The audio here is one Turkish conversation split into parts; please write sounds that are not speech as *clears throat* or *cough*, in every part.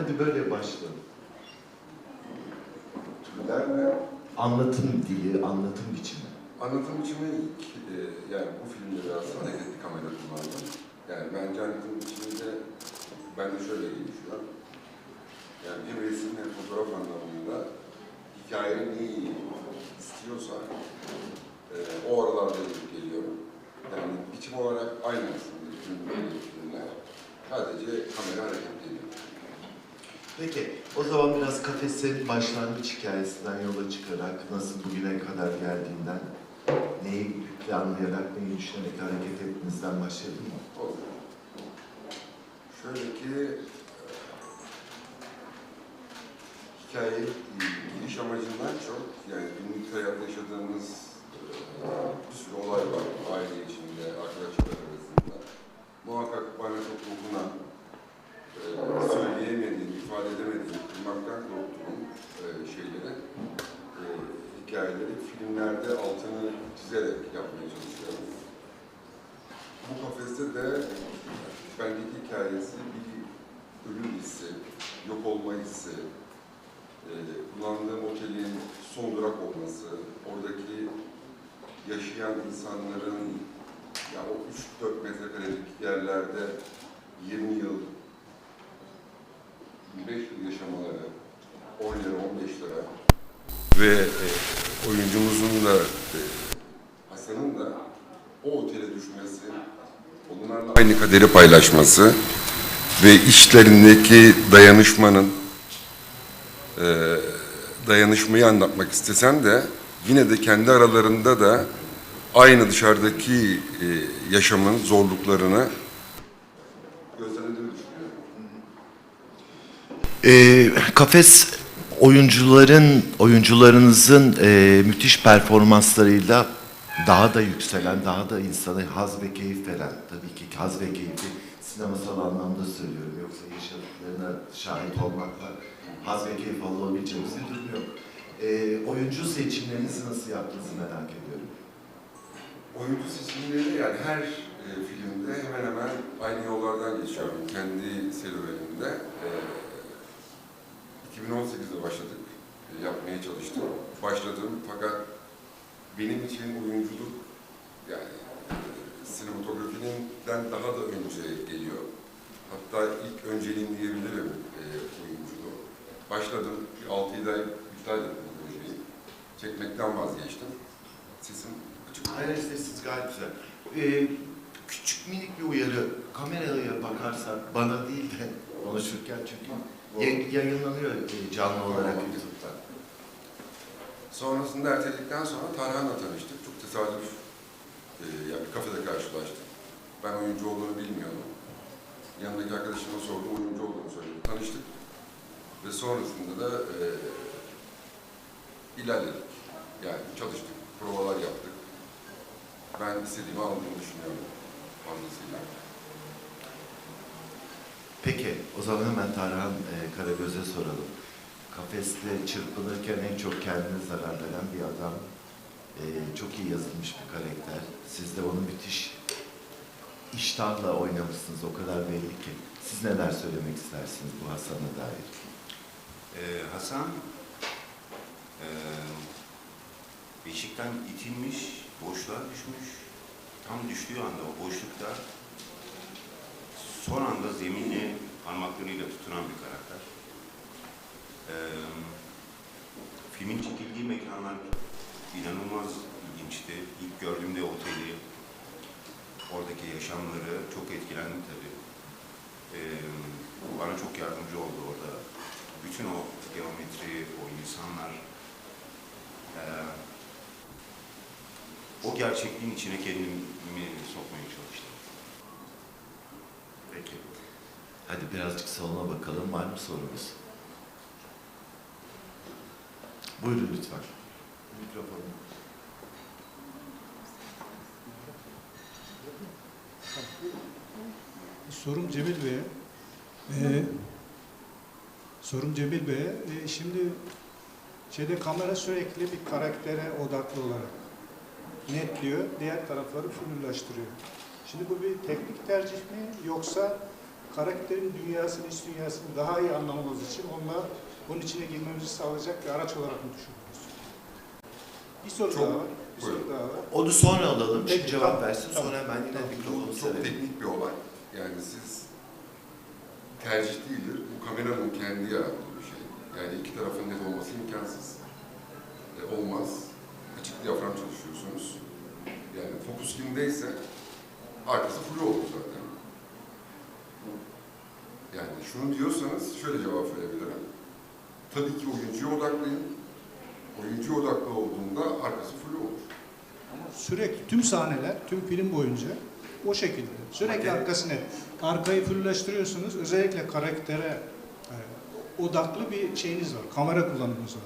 Hadi böyle başlayalım. Türler ve Anlatım dili, anlatım biçimi. anlatım biçimi ilk, e, yani bu filmde biraz hareketli kamera kullandım. Yani bence anlatım biçiminde bende şöyle gelişiyor. Yani hem resim hem fotoğraf anlamında hikaye neyi istiyorsa e, o aralarda geliyorum. Yani biçim olarak aynı aslında bütün filmler. Sadece kamera hareketleniyor. Peki, o zaman biraz kafesin başlangıç hikayesinden yola çıkarak nasıl bugüne kadar geldiğinden, neyi planlayarak, neyi düşünerek hareket ettiğinizden başlayalım mı? Olur. Şöyle ki hikaye e, giriş amacından çok yani günlük hayatta yaşadığımız e, bir sürü olay var aile içinde, arkadaşlar arasında. Muhakkak bana çok dokunan, e, söyleyemediğim, ifade edemediğim, kırmaktan korktuğum e, şeyleri, e, hikayeleri filmlerde altını çizerek yapmaya çalışıyorum. Bu kafeste de bendeki hikayesi bir ölüm hissi, yok olma hissi, e, kullandığım otelin son durak olması, oradaki yaşayan insanların ya o 3-4 metrekarelik yerlerde 20 yıl, 25 yıl yaşamaları, 10 lira, 15 lira. Ve e, oyuncumuzun da e, Hasan'ın da o otele düşmesi, onlarla aynı kaderi paylaşması ve işlerindeki dayanışmanın e, dayanışmayı anlatmak istesem de yine de kendi aralarında da aynı dışarıdaki e, yaşamın zorluklarını gözlemlediğimi düşünüyorum. Ee, kafes oyuncuların, oyuncularınızın e, müthiş performanslarıyla daha da yükselen, daha da insana haz ve keyif veren, tabii ki haz ve keyfi sinemasal anlamda söylüyorum. Yoksa yaşadıklarına şahit olmakla haz ve keyif alabileceğimiz bir durum yok. Ee, oyuncu seçimlerinizi nasıl yaptığınızı merak ediyorum. Oyuncu seçimleri yani her e, filmde hemen hemen aynı yollardan geçiyorum kendi serüvenimde. E, 2018'de başladık, e, yapmaya çalıştım. Başladım fakat benim için oyunculuk yani e, sinematografiden daha da önce geliyor. Hatta ilk önceliğim diyebilirim e, oyunculuğu. Başladım, bir 6-7 ay iptal ettim projeyi. Çekmekten vazgeçtim. Sesim açık. Hayır sessiz gayet güzel. Ee, küçük minik bir uyarı. Kameraya bakarsak bana değil de konuşurken çünkü ya- yayınlanıyor e, canlı olarak YouTube'da. Sonrasında erteledikten sonra Tarhan'la tanıştık. Çok tesadüf. Ee, yani bir kafede karşılaştık. Ben oyuncu olduğunu bilmiyordum. Yanındaki arkadaşıma sordum, oyuncu olduğunu söyledi. Tanıştık. Ve sonrasında da e, ilerledik. Yani çalıştık, provalar yaptık. Ben istediğimi aldığımı düşünüyorum fazlasıyla. Peki, o zaman hemen Tarhan e, Karagöz'e soralım. Kafeste çırpınırken en çok kendine zarar veren bir adam. E, çok iyi yazılmış bir karakter. Siz de onu müthiş iştahla oynamışsınız. O kadar belli ki. Siz neler söylemek istersiniz bu Hasan'a dair? Ee, Hasan ee, beşikten itilmiş, boşluğa düşmüş. Tam düştüğü anda o boşlukta son anda zeminle parmaklarıyla tutunan bir karakter. Ee, filmin çekildiği mekanlar inanılmaz ilginçti. İlk gördüğümde oteli, oradaki yaşamları çok etkilendim tabii. Ee, bana çok yardımcı oldu orada. Bütün o geometri, o insanlar, eee, o gerçekliğin içine kendimi sokmaya çalıştım. Peki. Hadi birazcık salona bakalım. Var mı sorumuz? Buyurun lütfen. Mikrofonu. Sorum Cemil Bey'e. Ee, sorum Cemil Bey'e. Ee, şimdi şeyde kamera sürekli bir karaktere odaklı olarak netliyor, diğer tarafları filmlaştırıyor. Şimdi bu bir teknik tercih mi yoksa karakterin dünyasını, iç dünyasını daha iyi anlamamız için onunla onun içine girmemizi sağlayacak bir araç olarak mı düşünüyoruz? Bir soru Çok- daha var. Bir soru daha var. Onu sonra alalım. Şimdi Peki, cevap tamam. versin. Tamam. Sonra ben yine Tamam. mikrofonu Çok, çok severim. teknik bir olay. Yani siz tercih değildir. Bu kameranın kendi yarattığı bir şey. Yani iki tarafın net olması imkansız. E, olmaz. Açık diyafram çalışıyorsunuz. Yani fokus kimdeyse arkası full olur zaten. Yani şunu diyorsanız şöyle cevap verebilirim. Tabii ki oyuncuya odaklayın. Oyuncuya odaklı olduğunda arkası full olur. Ama sürekli tüm sahneler, tüm film boyunca o şekilde. Sürekli Ama- arkasını, arkayı fullleştiriyorsunuz. Özellikle karaktere e, odaklı bir şeyiniz var. Kamera kullanımınız var.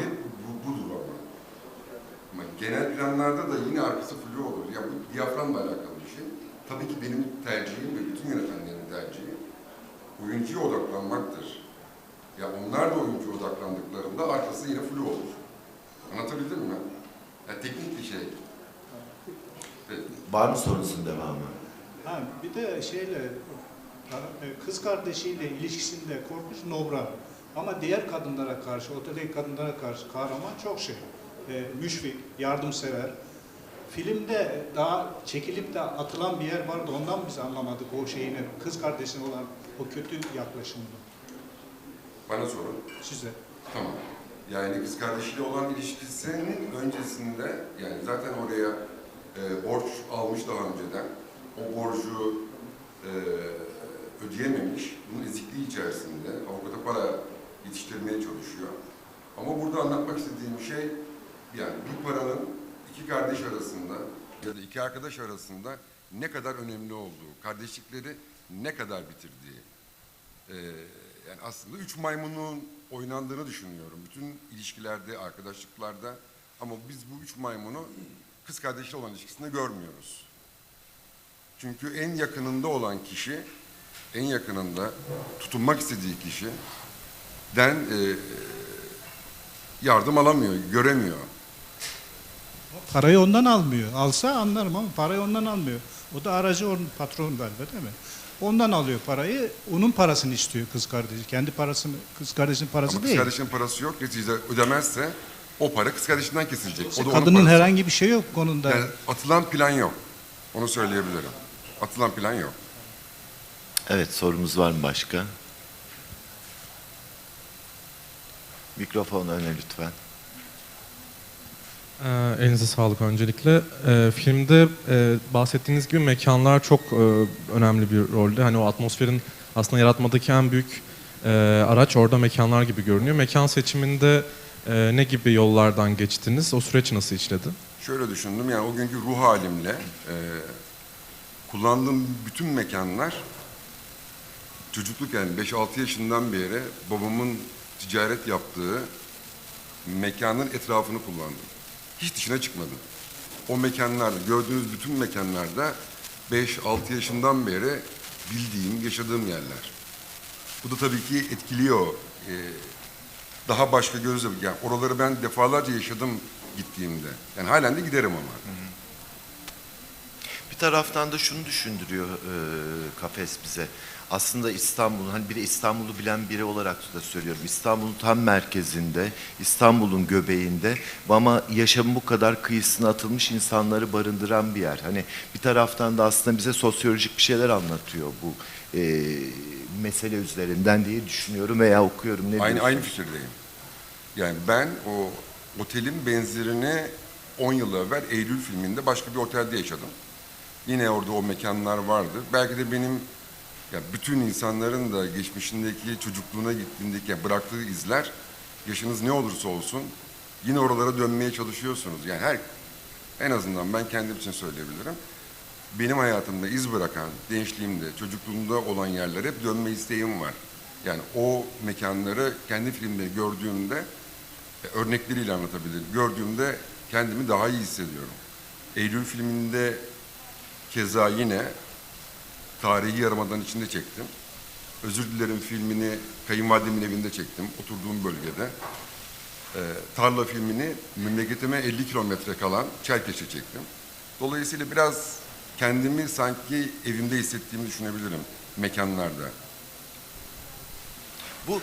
Hep bu, budur genel planlarda da yine arkası flu olur. Ya bu diyaframla alakalı bir şey. Tabii ki benim tercihim ve bütün yönetmenlerin tercihi oyuncuya odaklanmaktır. Ya onlar da oyuncuya odaklandıklarında arkası yine flu olur. Anlatabildim mi? Ya teknik bir şey. Evet. Var mı sorunuzun devamı? Ha, bir de şeyle e, kız kardeşiyle ilişkisinde korkunç nobra. Ama diğer kadınlara karşı, oteldeki kadınlara karşı kahraman çok şey. E, müşfik, yardımsever. Filmde daha çekilip de atılan bir yer vardı. Ondan biz anlamadık o şeyini. Kız kardeşine olan o kötü yaklaşımını. Bana sorun. Size. Tamam. Yani kız kardeşiyle olan ilişkisinin öncesinde yani zaten oraya e, borç almış daha önceden. O borcu e, ödeyememiş. Bunun ezikliği içerisinde avukata para yetiştirmeye çalışıyor. Ama burada anlatmak istediğim şey yani bir paranın iki kardeş arasında ya da iki arkadaş arasında ne kadar önemli olduğu, kardeşlikleri ne kadar bitirdiği. Ee, yani aslında üç maymunun oynandığını düşünüyorum. Bütün ilişkilerde, arkadaşlıklarda. Ama biz bu üç maymunu kız kardeşle olan ilişkisinde görmüyoruz. Çünkü en yakınında olan kişi, en yakınında tutunmak istediği kişiden e, yardım alamıyor, göremiyor. Parayı ondan almıyor. Alsa anlarım ama parayı ondan almıyor. O da aracı onun patron galiba değil mi? Ondan alıyor parayı. Onun parasını istiyor kız kardeşi. Kendi parasını, kız kardeşinin parası Ama kız değil. kardeşinin parası yok. Neticede ödemezse o para kız kardeşinden kesilecek. O da onun Kadının parası. herhangi bir şey yok konuda. Yani atılan plan yok. Onu söyleyebilirim. Atılan plan yok. Evet sorumuz var mı başka? Mikrofon öne lütfen. Ee, elinize sağlık öncelikle. Ee, filmde e, bahsettiğiniz gibi mekanlar çok e, önemli bir rolde. Hani o atmosferin aslında yaratmadaki en büyük e, araç orada mekanlar gibi görünüyor. Mekan seçiminde e, ne gibi yollardan geçtiniz? O süreç nasıl işledi? Şöyle düşündüm yani o günkü ruh halimle e, kullandığım bütün mekanlar çocukluk yani 5-6 yaşından beri babamın ticaret yaptığı mekanın etrafını kullandım. Hiç dışına çıkmadım. O mekanlarda, gördüğünüz bütün mekanlarda 5-6 yaşından beri bildiğim, yaşadığım yerler. Bu da tabii ki etkiliyor. e, daha başka gözle, yani oraları ben defalarca yaşadım gittiğimde. Yani halen de giderim ama. Bir taraftan da şunu düşündürüyor e, kafes bize. Aslında İstanbul'un, hani bir de İstanbul'u bilen biri olarak da söylüyorum. İstanbul'un tam merkezinde, İstanbul'un göbeğinde ama yaşamın bu kadar kıyısına atılmış insanları barındıran bir yer. Hani bir taraftan da aslında bize sosyolojik bir şeyler anlatıyor bu e, mesele üzerinden diye düşünüyorum veya okuyorum. Ne Aynı aynı fikirdeyim. Yani ben o otelin benzerini 10 yıl evvel Eylül filminde başka bir otelde yaşadım. Yine orada o mekanlar vardı. Belki de benim ya bütün insanların da geçmişindeki çocukluğuna gittiğindeki bıraktığı izler yaşınız ne olursa olsun yine oralara dönmeye çalışıyorsunuz. Yani her en azından ben kendim için söyleyebilirim. Benim hayatımda iz bırakan, gençliğimde, çocukluğumda olan yerlere hep dönme isteğim var. Yani o mekanları kendi filmde gördüğümde, e, örnekleriyle anlatabilirim. Gördüğümde kendimi daha iyi hissediyorum. Eylül filminde keza yine tarihi yarımadan içinde çektim. Özür dilerim filmini kayınvalidemin evinde çektim, oturduğum bölgede. Ee, tarla filmini memleketime 50 kilometre kalan Çerkeş'e çektim. Dolayısıyla biraz kendimi sanki evimde hissettiğimi düşünebilirim. mekanlarda. Bu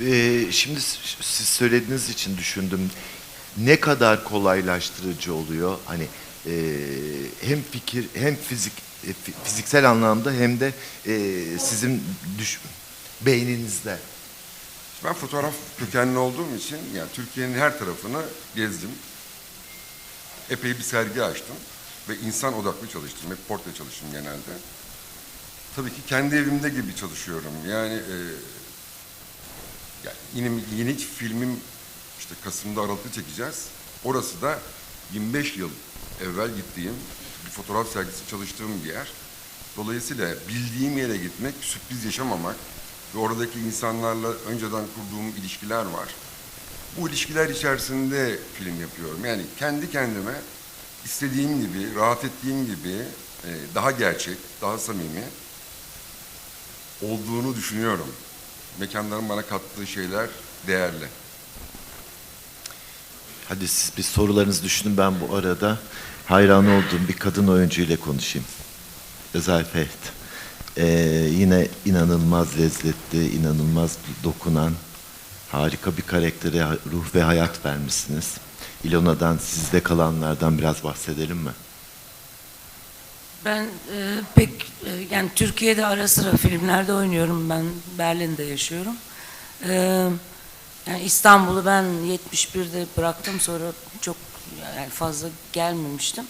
e, şimdi siz söylediğiniz için düşündüm. Ne kadar kolaylaştırıcı oluyor? Hani e, hem fikir hem fizik e, fi- fiziksel anlamda hem de e, sizin düş, beyninizde. Ben fotoğraf kökenli olduğum için yani Türkiye'nin her tarafını gezdim. Epey bir sergi açtım ve insan odaklı çalıştım. Hep portre çalıştım genelde. Tabii ki kendi evimde gibi çalışıyorum. Yani, e, yani yine yeni filmim işte Kasım'da Aralık'ta çekeceğiz. Orası da 25 yıl evvel gittiğim bir fotoğraf sergisi çalıştığım bir yer. Dolayısıyla bildiğim yere gitmek, sürpriz yaşamamak ve oradaki insanlarla önceden kurduğum ilişkiler var. Bu ilişkiler içerisinde film yapıyorum. Yani kendi kendime istediğim gibi, rahat ettiğim gibi e, daha gerçek, daha samimi olduğunu düşünüyorum. Mekanların bana kattığı şeyler değerli. Hadi siz bir sorularınızı düşünün ben bu arada hayran olduğum bir kadın oyuncu ile konuşayım. Özel Feht. Ee, yine inanılmaz lezzetli, inanılmaz dokunan, harika bir karaktere ruh ve hayat vermişsiniz. İlona'dan, sizde kalanlardan biraz bahsedelim mi? Ben e, pek e, yani Türkiye'de ara sıra filmlerde oynuyorum ben Berlin'de yaşıyorum. E, yani İstanbul'u ben 71'de bıraktım sonra çok yani fazla gelmemiştim.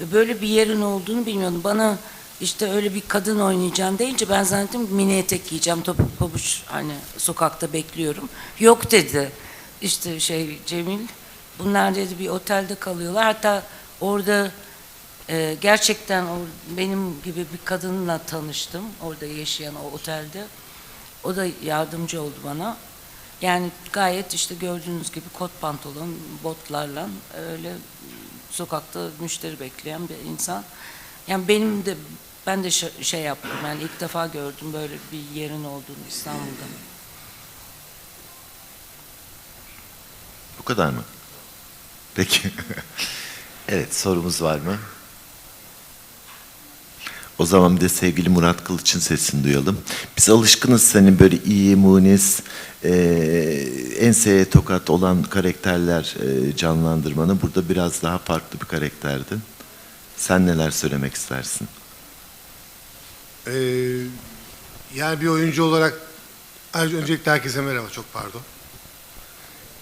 Ve böyle bir yerin olduğunu bilmiyordum. Bana işte öyle bir kadın oynayacağım deyince ben zannettim mini etek giyeceğim topuk pabuç hani sokakta bekliyorum. Yok dedi işte şey Cemil bunlar dedi bir otelde kalıyorlar hatta orada ee, gerçekten o benim gibi bir kadınla tanıştım orada yaşayan o otelde. O da yardımcı oldu bana. Yani gayet işte gördüğünüz gibi kot pantolon, botlarla öyle sokakta müşteri bekleyen bir insan. Yani benim de ben de şey yaptım yani ilk defa gördüm böyle bir yerin olduğunu İstanbul'da. Bu kadar mı? Peki. *laughs* evet sorumuz var mı? O zaman bir de sevgili Murat Kılıç'ın sesini duyalım. Biz alışkınız senin böyle iyi, munis, e, enseye tokat olan karakterler e, canlandırmanı. Burada biraz daha farklı bir karakterdin. Sen neler söylemek istersin? Ee, yani bir oyuncu olarak öncelikle herkese merhaba çok pardon.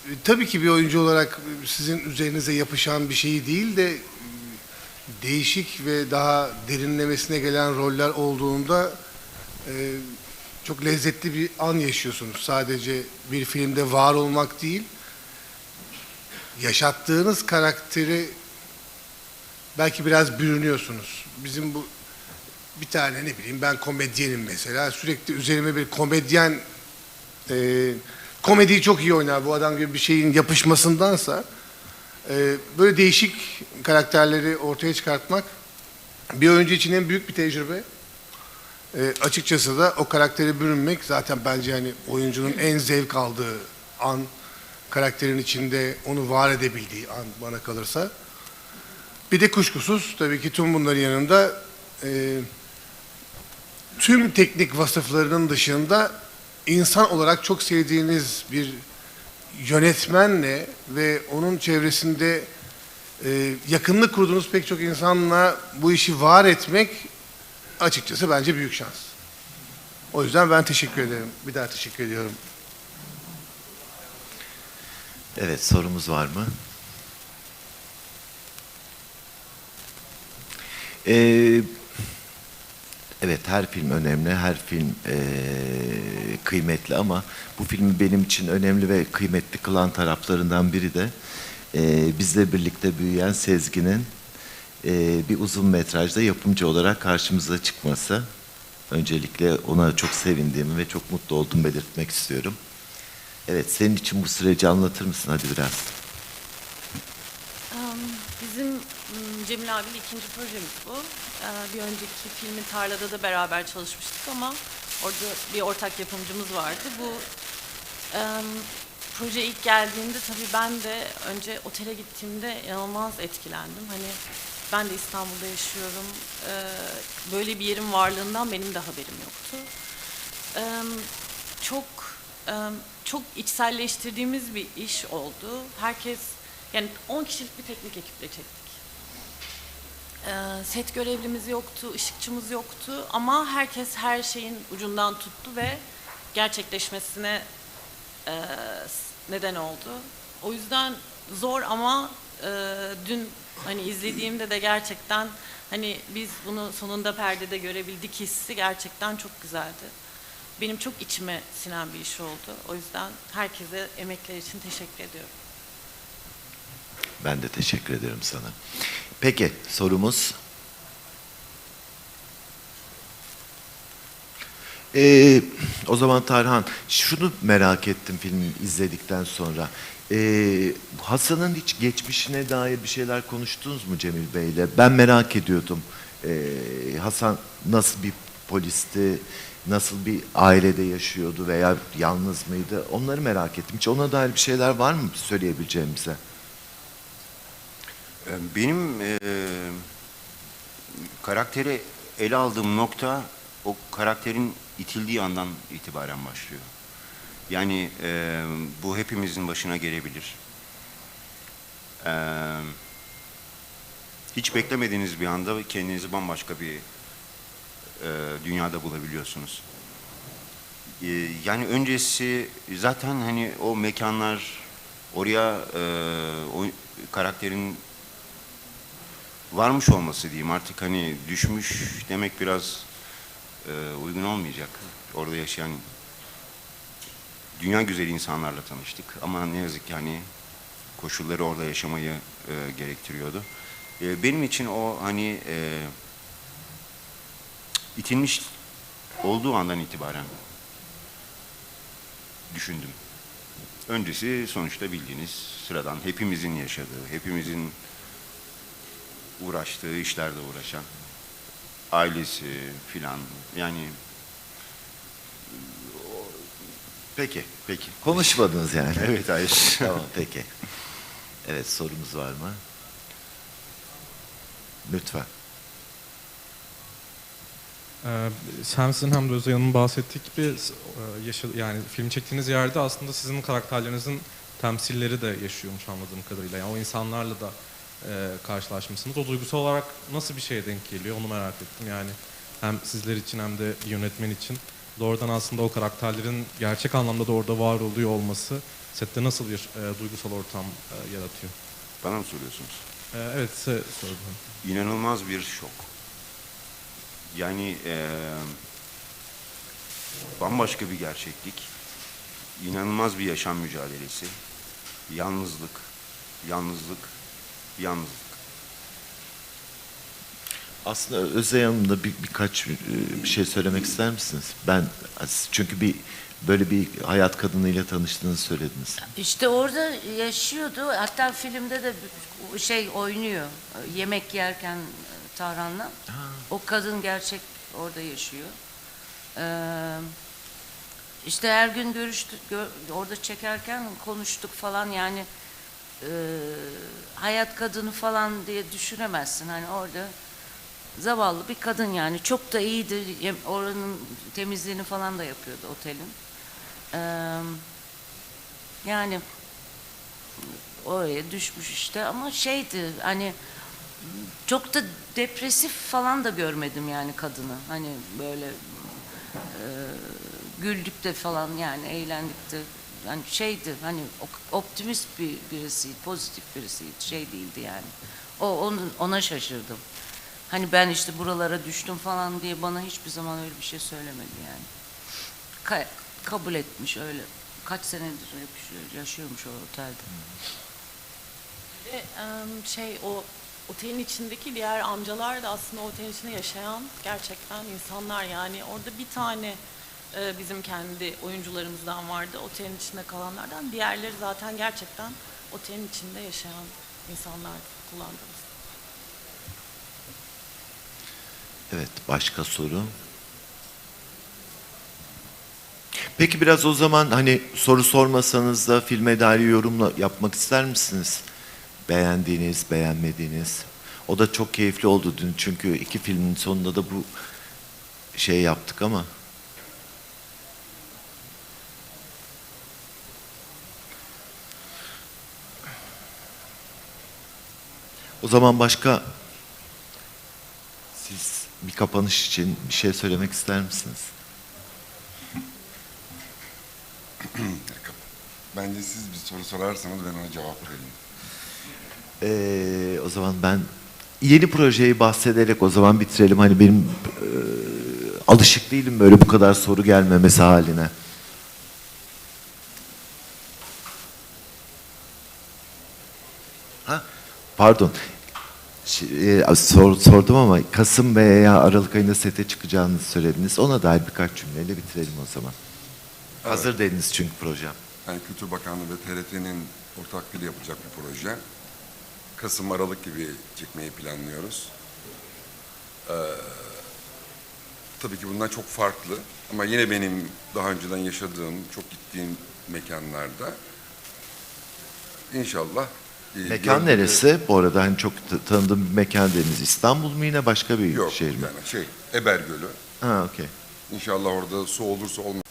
Ee, tabii ki bir oyuncu olarak sizin üzerinize yapışan bir şeyi değil de e, değişik ve daha derinlemesine gelen roller olduğunda e, çok lezzetli bir an yaşıyorsunuz. Sadece bir filmde var olmak değil, yaşattığınız karakteri belki biraz bürünüyorsunuz. Bizim bu bir tane ne bileyim ben komedyenim mesela sürekli üzerime bir komedyen e, komediyi çok iyi oynar bu adam gibi bir şeyin yapışmasındansa e, böyle değişik karakterleri ortaya çıkartmak bir oyuncu için en büyük bir tecrübe. E, açıkçası da o karaktere bürünmek zaten bence hani oyuncunun en zevk aldığı an karakterin içinde onu var edebildiği an bana kalırsa. Bir de kuşkusuz tabii ki tüm bunların yanında e, tüm teknik vasıflarının dışında insan olarak çok sevdiğiniz bir yönetmenle ve onun çevresinde e, yakınlık kurduğunuz pek çok insanla bu işi var etmek açıkçası bence büyük şans. O yüzden ben teşekkür ederim. Bir daha teşekkür ediyorum. Evet sorumuz var mı? Ee, evet her film önemli, her film ee, kıymetli ama bu filmi benim için önemli ve kıymetli kılan taraflarından biri de ee, bizle birlikte büyüyen Sezgin'in ee, bir uzun metrajda yapımcı olarak karşımıza çıkması. Öncelikle ona çok sevindiğimi ve çok mutlu olduğumu belirtmek istiyorum. Evet, senin için bu süreci anlatır mısın hadi biraz? Cemil abiyle ikinci projemiz bu. Ee, Bir önceki filmin Tarla'da da beraber çalışmıştık ama orada bir ortak yapımcımız vardı. Bu em, proje ilk geldiğinde tabii ben de önce otele gittiğimde inanılmaz etkilendim. Hani Ben de İstanbul'da yaşıyorum. Ee, böyle bir yerin varlığından benim de haberim yoktu. Ee, çok e, çok içselleştirdiğimiz bir iş oldu. Herkes yani 10 kişilik bir teknik ekiple çektik. Ee, set görevlimiz yoktu, ışıkçımız yoktu ama herkes her şeyin ucundan tuttu ve gerçekleşmesine e, neden oldu. O yüzden zor ama e, dün hani izlediğimde de gerçekten hani biz bunu sonunda perdede görebildik hissi gerçekten çok güzeldi. Benim çok içime sinen bir iş oldu. O yüzden herkese emekler için teşekkür ediyorum. Ben de teşekkür ederim sana. Peki sorumuz. Ee, o zaman Tarhan, şunu merak ettim filmi izledikten sonra. Ee, Hasan'ın hiç geçmişine dair bir şeyler konuştunuz mu Cemil Bey'le? Ben merak ediyordum. Ee, Hasan nasıl bir polisti, nasıl bir ailede yaşıyordu veya yalnız mıydı? Onları merak ettim. Hiç ona dair bir şeyler var mı söyleyebileceğimize? Benim e, karakteri ele aldığım nokta o karakterin itildiği andan itibaren başlıyor. Yani e, bu hepimizin başına gelebilir. E, hiç beklemediğiniz bir anda kendinizi bambaşka bir e, dünyada bulabiliyorsunuz. E, yani öncesi zaten hani o mekanlar oraya e, o karakterin varmış olması diyeyim artık hani düşmüş demek biraz e, uygun olmayacak. Orada yaşayan dünya güzeli insanlarla tanıştık ama ne yazık ki hani koşulları orada yaşamayı e, gerektiriyordu. E, benim için o hani e, itilmiş olduğu andan itibaren düşündüm. Öncesi sonuçta bildiğiniz sıradan hepimizin yaşadığı, hepimizin uğraştığı işlerde uğraşan ailesi filan yani Peki, peki. Konuşmadınız yani. *laughs* evet hayır. tamam, peki. Evet, sorumuz var mı? Lütfen. Ee, hem sizin hem de Özay Hanım'ın bahsettiği gibi e, yaşa- yani film çektiğiniz yerde aslında sizin karakterlerinizin temsilleri de yaşıyormuş anladığım kadarıyla. Yani o insanlarla da e, karşılaşmışsınız. O duygusal olarak nasıl bir şeye denk geliyor onu merak ettim. Yani hem sizler için hem de yönetmen için doğrudan aslında o karakterlerin gerçek anlamda da orada var oluyor olması sette nasıl bir e, duygusal ortam e, yaratıyor? Bana mı soruyorsunuz? E, evet size sordum. İnanılmaz bir şok. Yani eee, bambaşka bir gerçeklik, inanılmaz bir yaşam mücadelesi, yalnızlık, yalnızlık, yalnızlık. Aslında Özey Hanım'da bir, birkaç e, bir şey söylemek ister misiniz? Ben çünkü bir böyle bir hayat kadınıyla tanıştığınızı söylediniz. İşte orada yaşıyordu. Hatta filmde de şey oynuyor. Yemek yerken Tarhan'la. O kadın gerçek orada yaşıyor. Ee, işte her gün görüştük, gö- orada çekerken konuştuk falan yani e, hayat kadını falan diye düşünemezsin. Hani orada zavallı bir kadın yani çok da iyiydi. Oranın temizliğini falan da yapıyordu otelin. Ee, yani oraya düşmüş işte ama şeydi hani çok da depresif falan da görmedim yani kadını. Hani böyle e, güldük de falan yani eğlendik de yani şeydi hani optimist bir birisiydi, pozitif birisiydi, şey değildi yani. O onun ona şaşırdım. Hani ben işte buralara düştüm falan diye bana hiçbir zaman öyle bir şey söylemedi yani. Ka- kabul etmiş öyle. Kaç senedir yaşıyor, yaşıyormuş o otelde. Ve şey o otelin içindeki diğer amcalar da aslında otelin içinde yaşayan gerçekten insanlar yani orada bir tane e, bizim kendi oyuncularımızdan vardı otelin içinde kalanlardan diğerleri zaten gerçekten otelin içinde yaşayan insanlar kullandığımız. Evet, başka soru? Peki biraz o zaman hani soru sormasanız da filme dair yorumla yapmak ister misiniz? Beğendiğiniz, beğenmediğiniz. O da çok keyifli oldu dün çünkü iki filmin sonunda da bu şey yaptık ama. O zaman başka siz bir kapanış için bir şey söylemek ister misiniz? *clears throat* Bence siz bir soru sorarsanız ben ona cevap vereyim. Ee, o zaman ben yeni projeyi bahsederek o zaman bitirelim. Hani benim e, alışık değilim böyle bu kadar soru gelmemesi haline. Pardon. Şey, e, sor- sordum ama Kasım veya Aralık ayında sete çıkacağınızı söylediniz. Ona dair birkaç cümleyle bitirelim o zaman. Hazır dediniz çünkü projem. Yani Kültür Bakanlığı ve TRT'nin ortaklığıyla yapacak bir proje. Kasım, Aralık gibi çekmeyi planlıyoruz. Ee, tabii ki bundan çok farklı ama yine benim daha önceden yaşadığım, çok gittiğim mekanlarda inşallah Mekan gördüğünüz- neresi? Bu arada hani çok t- tanıdığım bir mekan dediniz. İstanbul mu yine başka bir Yok şehir mi? yani şey Eber Gölü. Ha okey. İnşallah orada su olursa olmaz.